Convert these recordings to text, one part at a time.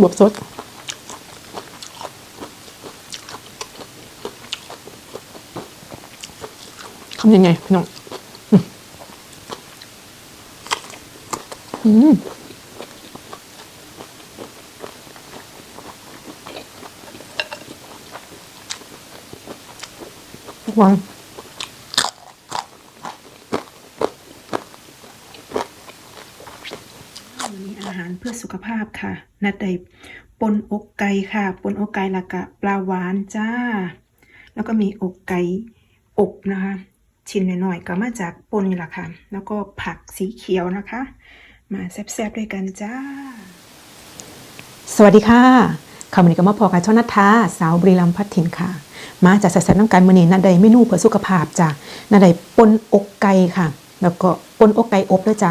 บวบสด ทำยังไงพี่น้อง อืมอืมวาง วันนี้อาหาร เพื่อสุขภาพค่ะนาไดปนอกไก่ค่ะ ปนอกไก่ละกะปลาหวานจ้า แล้วก็มีอกไก่อบนะคะ ชิ้นหน่อยๆก็มาจากปนนี่แหละค่ะ แล้วก็ผักสีเขียวนะคะ มาแซ่บๆด้วยกันจ้า สวัสดีค่ะคำวันนี้ก็มาพอกับช่อนัทธาสาวบริลัมพัฒถินค่ะ มาจากสัตว์น้ำกันมือนี้นัดใดเมนูเพื่อสุขภาพจ้ะนัดใดปนอกไก่ค่ะ แล้วก็ปนอกไก่อบด้วยจ้ะ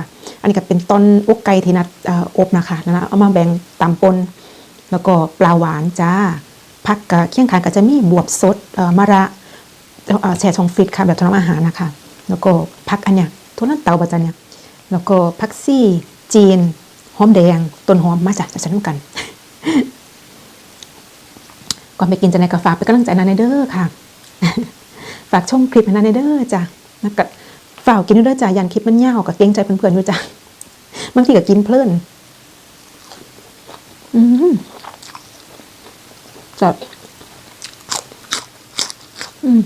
นนี้ก็เป็นต้นอกไก่ที่นัดอบนะคะแล้วนะเอามาแบ่งตามปนแล้วก็ปลาหวานจ้าผักกับเคี่ยงขานก็จะมีบวบสดมะระแช่ช่องฟรีซค่ะแบบทำอาหารนะคะ แล้วก็ผักอันเนี้ยทุนนั้นเตาบะจันเนี่ยแล้วก็ผักซี่จีนหอมแดงต้นหอมมาจากจะสนุกกันก่อนไปกินจะในกาฝากไปกำลังใจนันในเด้อค่ะ ฝากชมคลิปให้นันในเด้อจ้ะแล้วก็ฝากกินด้วยเด้อจ้ะยันคลิปมันยาวกับเกรงใจเพื่อนๆอยู่จ้ะ บางทีก็กินเพลินอืมจัดอืม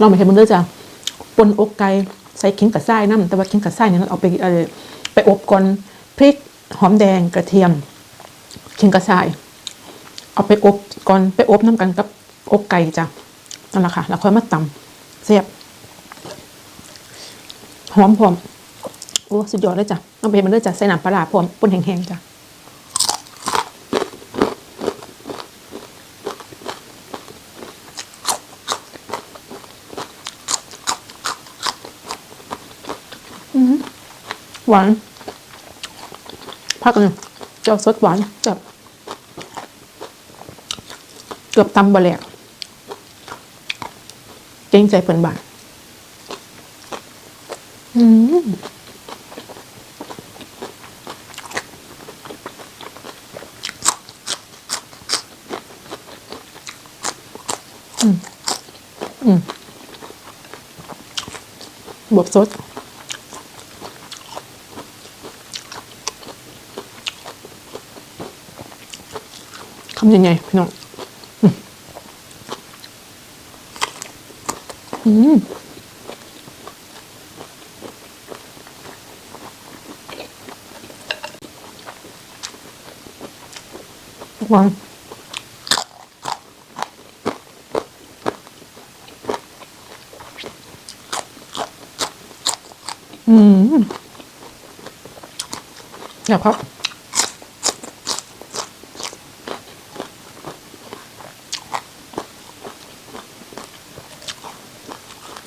ลองไปเห็นมันเด้อจ้ะปนอกไก่ใส่ขิงกับไส้น้ำแต่ว่าขิงกับไส้เนี่ยเราเอาไปเออไปอบก่อนพริกหอมแดงกระเทียมขิงกระชาย เอาไปอบก่อนไปอบน้ำกันกับอกไก่จ้ะนั่นแหละค่ะ แล้วค่อยมาตำเสียบ หอมพร้อมโอ้สุดยอดเลยจ้ะเอาไปมันเลยจ้ะใส่น้ำปลาร้าพร้อมปนแห้งๆจ้ะอืมหวานพักกันเจ้าสดหวานจับเกือบตำบะแหลกเกรงใจเปิ่นบานอืมอืมอืม บวบสดทำยังไงพี่น้อง อืม วางอืมอย่าพับ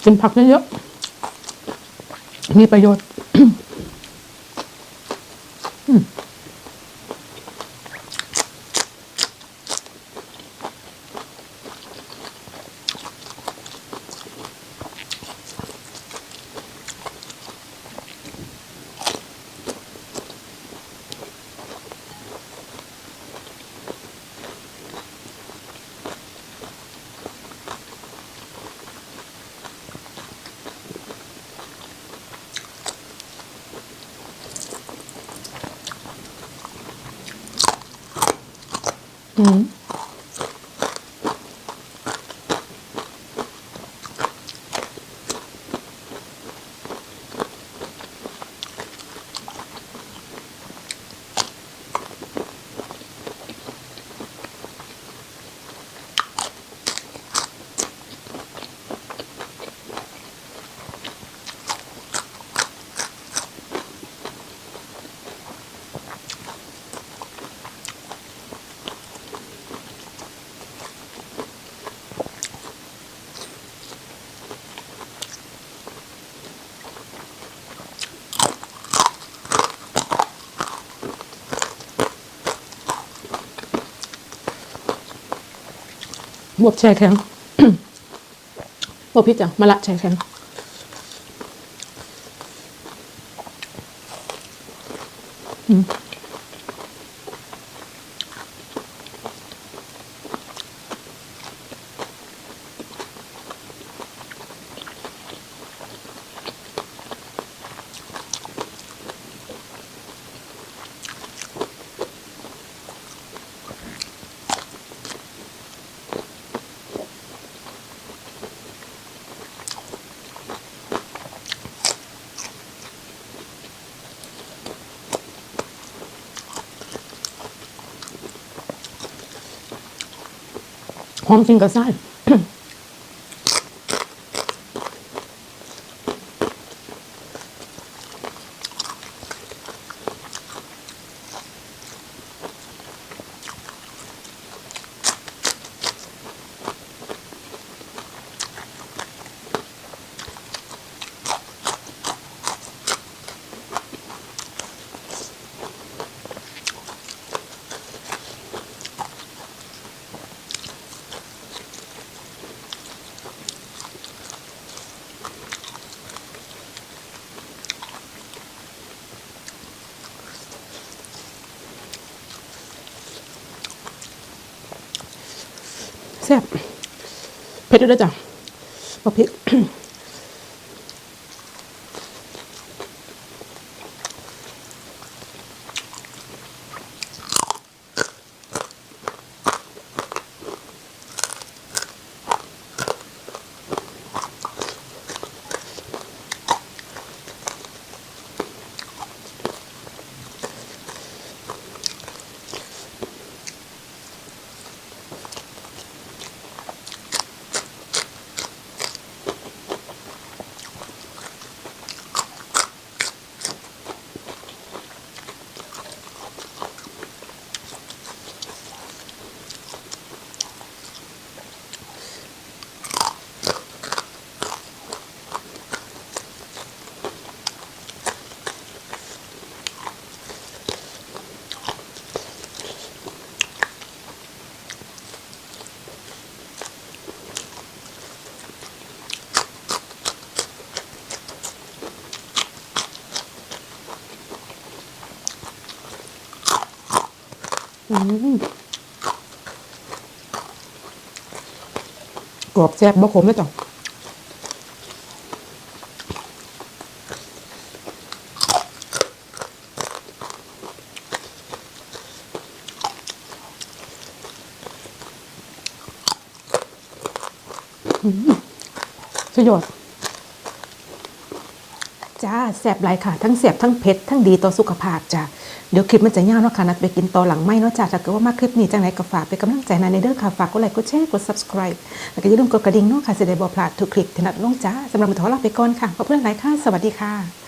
กินผักเยอะๆมีประโยชน์ อืม อื บวบแช่แข็ง บวบพริกจังมาละแช่แข็งอืม หอ แซ่บเผ็ดด้วยจ้ะบะพริก กรอบแซ่บบ่ขมเลยจ้ะอืมสุดยอดจ้าแสบหลายค่ะ ทั้งแสบทั้งเผ็ด ทั้งดีต่อสุขภาพจ้า เดี๋ยวคลิปมันจะยาวเนาะค่ะนัดไปกินต่อหลังไม่เนาะจ้าถ้าเกิดว่ามาคลิปนี้จังไหนก็ฝากไปกำลังใจในเด้อค่ะฝากกดไลค์กดแชร์กด subscribe แล้วก็อย่าลืมกดกระดิ่งเนาะค่ะจะได้บ่พลาดทุกคลิปที่นัดลงจ้าสำหรับมือนี้ขอลาไปก่อนค่ะขอบคุณหลายค่ะ สวัสดีค่ะ